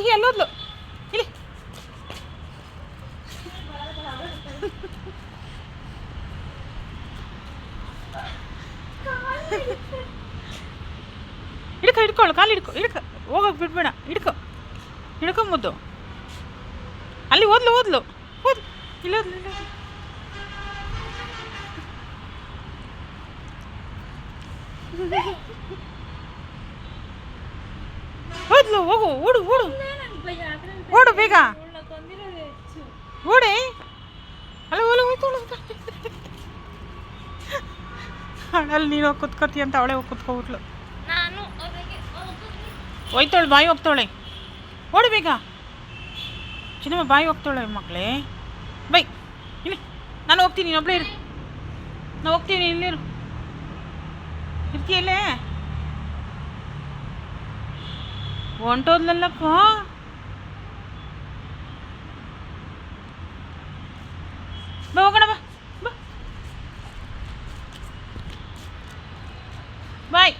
ಸಿಹಿ ಅಲ್ಲೋದ್ಲು ಇಲ್ಲಿ. ಹಿಡ್ಕ ಹಿಡ್ಕೊಳ್ಳು ಕಾಲು ಹಿಡ್ಕೊ, ಹಿಡ್ಕ. ಹೋಗಕ್ಕೆ ಬಿಡ್ಬೇಡ, ಹಿಡ್ಕೊ. ಹಿಡ್ಕೊ ಮುದ್ದು. ಅಲ್ಲಿ ಓದ್ಲು ಓದ್ಲು. ಓದ್ಲು. ಇಲ್ಲ ಇಲ್ಲಿ ಓದ್ಲು ಹೋಗು ಓಡು ಓಡು. ಓಡು ಬೇಗ. ಓಡೆ. ಅಲ್ಲ ಓಲು ಹೋಯ್ತು ಅಲ್ಲಿ ನೀನು ಹೋಗಿ ಕುತ್ಕೋತಿ ಅಂತ ಅವಳೆ ಹೋಗಿ ಕುತ್ಕೊಬಿಟ್ಲು. ಹೋಯ್ತಾಳೆ ಬಾಯಿ ಹೋಗ್ತಾಳೆ. ಓಡು ಬೇಗ. ಚಿನ್ನಮ್ಮ ಬಾಯಿ ಹೋಗ್ತಾಳೆ ಮಕ್ಕಳೇ ಬೈ. ಇಲ್ಲಿ ನಾನು ಹೋಗ್ತೀನಿ ನೀನು ಒಬ್ಬಳೇ ಇರು. ನಾನು ಹೋಗ್ತೀನಿ ಇಲ್ಲಿರು. ಇರ್ತೀಯಲ್ಲೇ ಹೊಂಟೋದ್ಲಲ್ಲಪ್ಪ ಬಾ ಹೋಗೋಣ ಬಾ ಬಾ ಬಾಯ್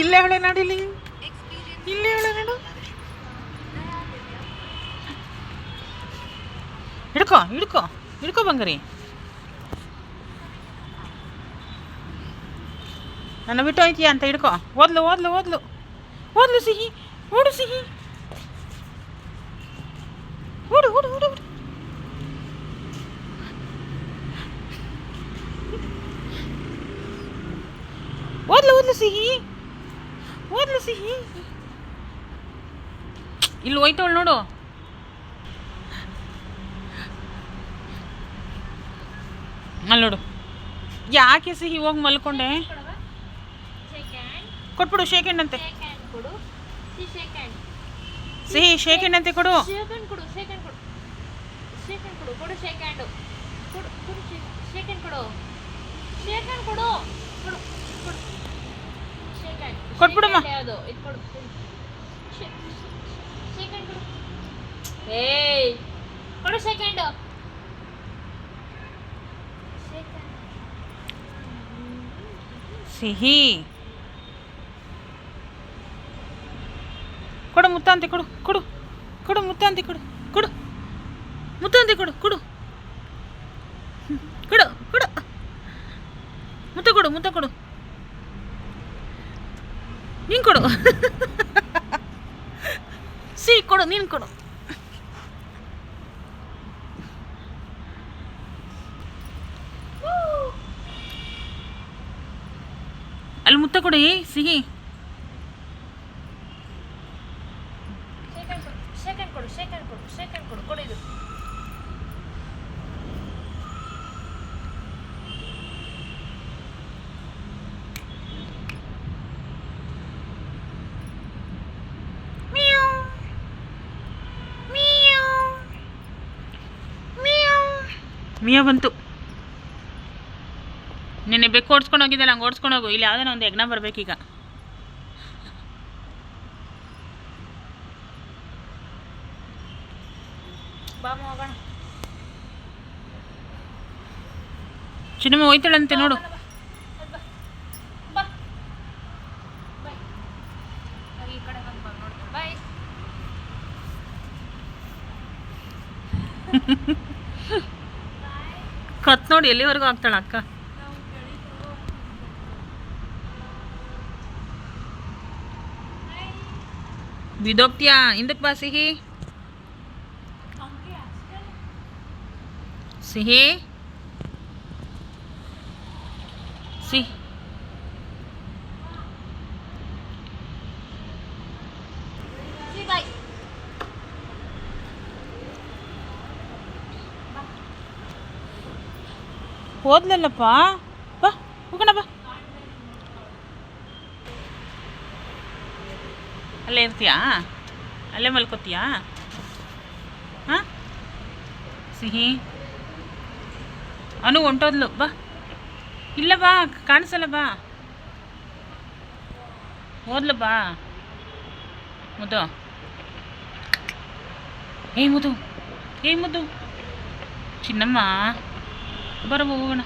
ಇಲ್ಲೇ ಅವಳೆ ನಡಿಲಿ ಇಲ್ಲೇ ಅವಳೆ ನೋಡು ಹಿಡ್ಕೊ ಹಿಡ್ಕೊ ಹಿಡ್ಕೊ ಬಂಗಾರಿ. ನನ್ನ ಬಿಟ್ಟು ಹೋಯ್ತೀಯ ಅಂತ ಹಿಡ್ಕೊ. ಓದ್ಲು ಓದ್ಲು ಓದ್ಲು. ಓದ್ಲು ಸಿಹಿ, ಓಡು ಸಿಹಿ. ಓಡು ಓಡು ಓಡು ಓಡು. ಓದ್ಲು ಓದ್ಲು ಸಿಹಿ. ಓದ್ಲು ಸಿಹಿ. ಇಲ್ಲಿ ಹೋಯ್ತವಳು ನೋಡು. ಹಲೋಡು ಯಾಕೆ ಸಿಹಿ ಹೋಗಿ ಮಲ್ಕೊಂಡೆ? ಚೆಕಂಡ್ ಕೊಡ್ಪುಡು ಶೇಕ್ ಆಂಡ್ ಅಂತೇ. ಶೇಕ್ ಆಂಡ್ ಕೊಡು ಸಿ ಶೇಕ್ ಆಂಡ್ ಸಿಹಿಗೆ ಶೇಕ್ ಕೊಡು. ಶೇಕ್ ಆಂಡ್ ಕೊಡು ಶೇಕ್ ಆಂಡ್ ಕೊಡು ಸಿ ಕೊಡು ಕೊಡು ಶೇಕ್ ಕೊಡು ಸಿ ಕೊಡು ಶೇಕ್ ಕೊಡು ಕೊಡು ಸಿ ಶೇಕ್ ಆಂಡ್ ಕೊಡ್ಪುಡ ಇದು ಕೊಡು ಸಿ ಶೇಕ್ ಆಂಡ್ ಕೊಡು ಶೇಕ್ ಸಿಹಿ ಕೊಡು ಮುತ್ತಾಂತಿ ಕೊಡು ಕೊಡು ಕೊಡು ಮುತ್ತಾಂತಿ ಕೊಡು ಕೊಡು ಮುತ್ತಾಂತಿ ಕೊಡು ಕೊಡು ಕೊಡು ಕೊಡು ಮುತ್ತ ಕೊಡು ಮುತ್ತ ಕೊಡು ನೀನು ಕೊಡು ಸಿಹಿ ಕೊಡು ನೀನು ಕೊಡು ಅಲ್ಲಿ ಮುತ್ತ ಕೊಡು ಏ ಸಿಹಿ Shake hand ಕೊಡು, shake hand ಕೊಡು, shake hand ಕೊಡು, shake hand ಕೊಡು, ಕೊಡು ಇದು. ಮಿಯಾ ಬಂತು ನಿನ್ನೆ ಬೆಕ್ಕು ಓಡಿಸ್ಕೊಂಡು ಹೋಗಿದ್ದಲ್ಲ ಹಂಗೆ ಓಡಿಸ್ಕೊಂಡು ಹೋಗು. ಇಲ್ಲಿ ಯಾವುದೋ ಒಂದು ಯಜ್ಞ ಬರಬೇಕೀಗ. ಚಿನ್ನಮ್ಮ ಹೋಯ್ತಾಳಂತೆ ನೋಡು. ಕತ್ ನೋಡಿ ಎಲ್ಲಿವರೆಗೂ ಆಗ್ತಾಳ ಅಕ್ಕ? ಬಿದೋಗ್ತೀಯಾ ಹಿಂದಕ್ಕೆ ಬಾ ಸಿಹಿ ಹಂಗೆ ಅಷ್ಟೇ. ಸಿಹಿ ಸಿಹಿ ಸಿ ಬಾಯ್. ಹೋದ್ಲಲ್ಲಪ್ಪ ಬಾ ಹೋಗೋಣ ಬಾ ಅಲ್ಲೇ ಇರ್ತೀಯಾ? ಅಲ್ಲೇ ಮಲ್ಕೋತೀಯಾ? ಹಾಂ? ಸಿಹಿ. ಅನು ಹೊಂಟೋದ್ಲು ಬಾ. ಇಲ್ಲ ಬಾ, ಕಾಣಿಸಲ್ಲ ಬಾ. ಓದ್ಲು ಬಾ. ಮುದು ಏ ಮುದು ಏ ಮುದು ಚಿನ್ನಮ್ಮ ಬರ ಹೋಗೋಣ.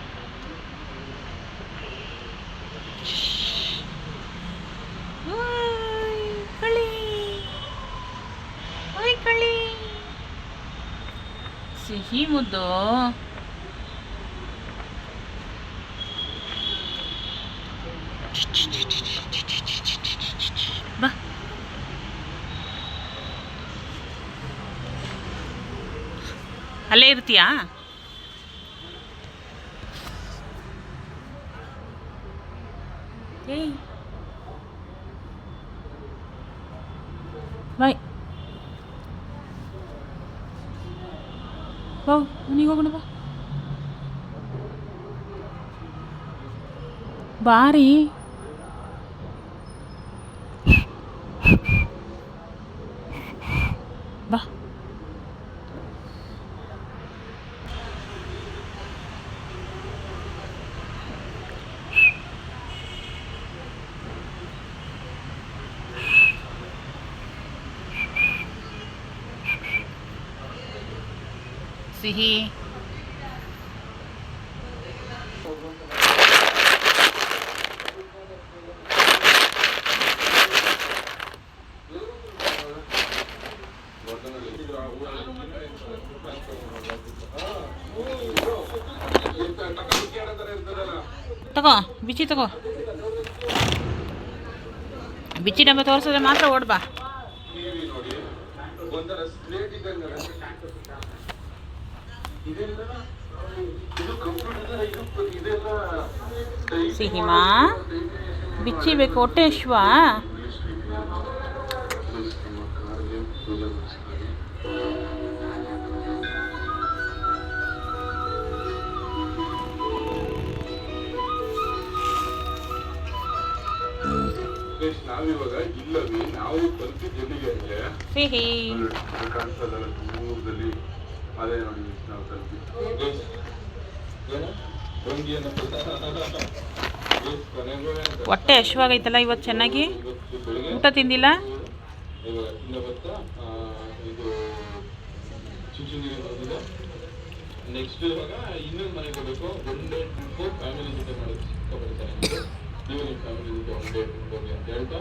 ಹ್ಞೂ ಸಿಹಿ ಮುದ್ದು ಬಾ ಅಲ್ಲೇ ಇರ್ತೀಯಾ ಏಯ್ ಬಾಯ್ ಮನೆಗೆ ಹೋಗೋಣ ಬಾ. ಬಾರಿ. ಸಿಹಿ ತಗೋ ಬಿಚ್ಚಿ ತಗೋ ಬಿಚ್ಚಿ ಡಬ್ಬ ತೋರಿಸಿದ್ರೆ ಮಾತ್ರ ಓಡ್ಬಾ ಸಿಹಿಮಾ ಬಿಚ್ಚಿಬೇಕು ಹೊಟ್ಟೆ ಅಶ್ವಾ ನಾವಿವಾಗ ಇಲ್ಲವಿ? ನಾವು ಕಲ್ತಿದ್ದು ಎಲ್ಲಿಗೆ ಅಂದ್ರೆ ಸಿಹಿ ಕಾಣಿಸ್ತದಲ್ಲ ದೂರದಲ್ಲಿ ಅದೇ ನೋಡಿ ನಾವು ಹೊಟ್ಟೆ ಯಶವಾಗೈತಲ್ಲ ಇವತ್ತು ಚೆನ್ನಾಗಿ? ಊಟ ತಿಂದಿಲ್ಲ? ನೆಕ್ಸ್ಟ್ ಇವಾಗ ಇನ್ನೊಂದು ಮನೆಗೆ ಹೋಗಬೇಕು. ಒಂದೇ ಡೇ ಫ್ಯಾಮಿಲಿ ಜೊತೆ ಮಾಡೋದು ಇಷ್ಟಪಡ್ತಾರೆ ನೀವು ನಿಮ್ಮ ಫ್ಯಾಮಿಲಿ ಜೊತೆ ಒಂದೇ ಡೇ ಟ್ರಿಪ್ ಹೋಗಿ ಅಂತ ಹೇಳ್ತಾ